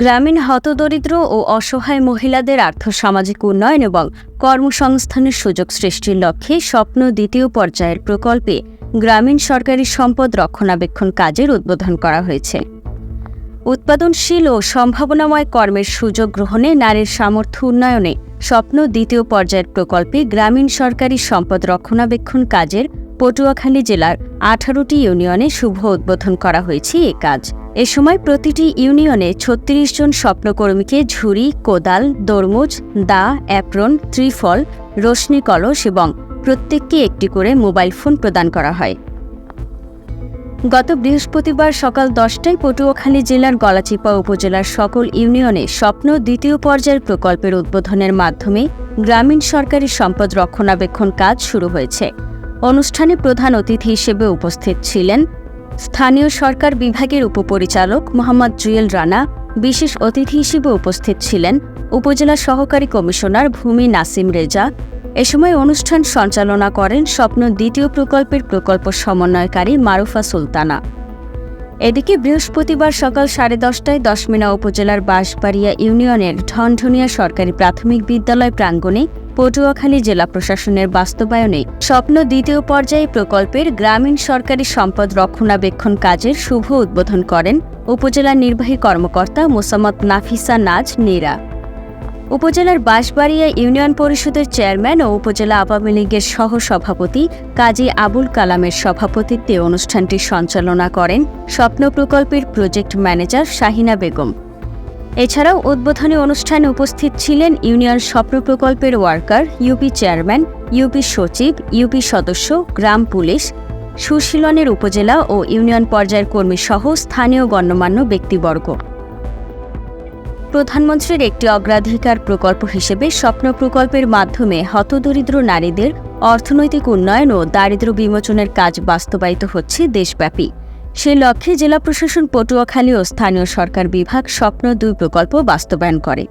গ্রামীণ হতদরিদ্র ও অসহায় মহিলাদের আর্থসামাজিক উন্নয়ন এবং কর্মসংস্থানের সুযোগ সৃষ্টির লক্ষ্যে স্বপ্ন দ্বিতীয় পর্যায়ের প্রকল্পে গ্রামীণ সরকারি সম্পদ রক্ষণাবেক্ষণ কাজের উদ্বোধন করা হয়েছে। উৎপাদনশীল ও সম্ভাবনাময় কর্মের সুযোগ গ্রহণে নারীর সামর্থ্য উন্নয়নে স্বপ্ন দ্বিতীয় পর্যায়ের প্রকল্পে গ্রামীণ সরকারি সম্পদ রক্ষণাবেক্ষণ কাজের পটুয়াখালী জেলার আঠারোটি ইউনিয়নে শুভ উদ্বোধন করা হয়েছে এ কাজ। এ সময় প্রতিটি ইউনিয়নে ছত্রিশ জন স্বপ্নকর্মীকে ঝুড়ি, কোদাল দরমুজ দা, অ্যাপ্রন, ত্রিফল, রশ্মি, কলস এবং প্রত্যেককে একটি করে মোবাইল ফোন প্রদান করা হয়। গত বৃহস্পতিবার সকাল দশটায় পটুয়াখালী জেলার গলাচিপা উপজেলার সকল ইউনিয়নে স্বপ্ন দ্বিতীয় পর্যায়ের প্রকল্পের উদ্বোধনের মাধ্যমে গ্রামীণ সরকারি সম্পদ রক্ষণাবেক্ষণ কাজ শুরু হয়েছে। অনুষ্ঠানে প্রধান অতিথি হিসেবে উপস্থিত ছিলেন স্থানীয় সরকার বিভাগের উপপরিচালক মোহাম্মদ জুয়েল রানা বিশেষ অতিথি হিসেবে উপস্থিত ছিলেন উপজেলা সহকারী কমিশনার ভূমি নাসিম রেজা। এ সময় অনুষ্ঠান সঞ্চালনা করেন স্বপ্ন দ্বিতীয় প্রকল্পের প্রকল্প সমন্বয়কারী মারুফা সুলতানা। এদিকে বৃহস্পতিবার সকাল সাড়ে দশটায় দশমিনা উপজেলার বাঁশবাড়িয়া ইউনিয়নের ঢনঢনিয়া সরকারি প্রাথমিক বিদ্যালয় প্রাঙ্গণে পটুয়াখালী জেলা প্রশাসনের বাস্তবায়নে স্বপ্ন দ্বিতীয় পর্যায়ে প্রকল্পের গ্রামীণ সরকারি সম্পদ রক্ষণাবেক্ষণ কাজের শুভ উদ্বোধন করেন উপজেলা নির্বাহী কর্মকর্তা মোসাম্মদ নাফিসা নাজ নীরা উপজেলার বাঁশবাড়িয়া ইউনিয়ন পরিষদের চেয়ারম্যান ও উপজেলা আওয়ামী লীগের সহ সভাপতি কাজী আবুল কালামের সভাপতিত্বে অনুষ্ঠানটি সঞ্চালনা করেন স্বপ্ন প্রকল্পের প্রজেক্ট ম্যানেজার শাহিনা বেগম। এছাড়াও উদ্বোধনী অনুষ্ঠানে উপস্থিত ছিলেন ইউনিয়ন স্বপ্ন প্রকল্পের ওয়ার্কার, ইউপি চেয়ারম্যান, ইউপি সচিব, ইউপি সদস্য, গ্রাম পুলিশ, সুশীলনের উপজেলা ও ইউনিয়ন পর্যায়ের কর্মী সহ স্থানীয় গণ্যমান্য ব্যক্তিবর্গ। প্রধানমন্ত্রীর একটি অগ্রাধিকার প্রকল্প হিসেবে স্বপ্ন প্রকল্পের মাধ্যমে হতদরিদ্র নারীদের অর্থনৈতিক উন্নয়ন ও দারিদ্র্য বিমোচনের কাজ বাস্তবায়িত হচ্ছে দেশব্যাপী। সে লক্ষ্যে জেলা প্রশাসন পটুয়াখালী ও স্থানীয় সরকার বিভাগ স্বপ্ন দুই প্রকল্প বাস্তবায়ন করে।